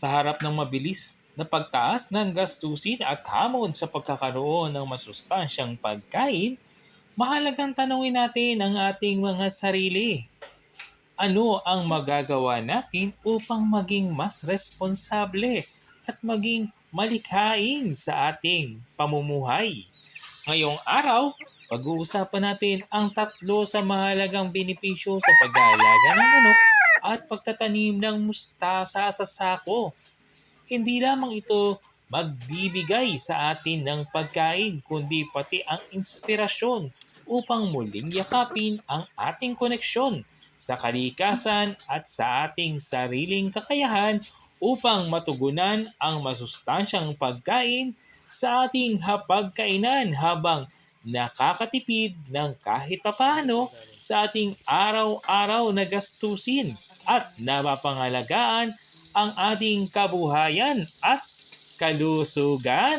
Sa harap ng mabilis na pagtaas ng gastusin at hamon sa pagkakaroon ng masustansyang pagkain, mahalagang tanungin natin ang ating mga sarili. Ano ang magagawa natin upang maging mas responsable at maging malikhain sa ating pamumuhay? Ngayong araw, pag-uusapan natin ang tatlo sa mahalagang benepisyo sa pag-aalaga ng manok at pagtatanim ng mustasa sa sako. Hindi lamang ito magbibigay sa atin ng pagkain kundi pati ang inspirasyon upang muling yakapin ang ating koneksyon sa kalikasan at sa ating sariling kakayahan upang matugunan ang masustansyang pagkain sa ating hapagkainan habang nakakatipid ng kahit papaano sa ating araw-araw na gastusin at napapangalagaan ang ating kabuhayan at kalusugan.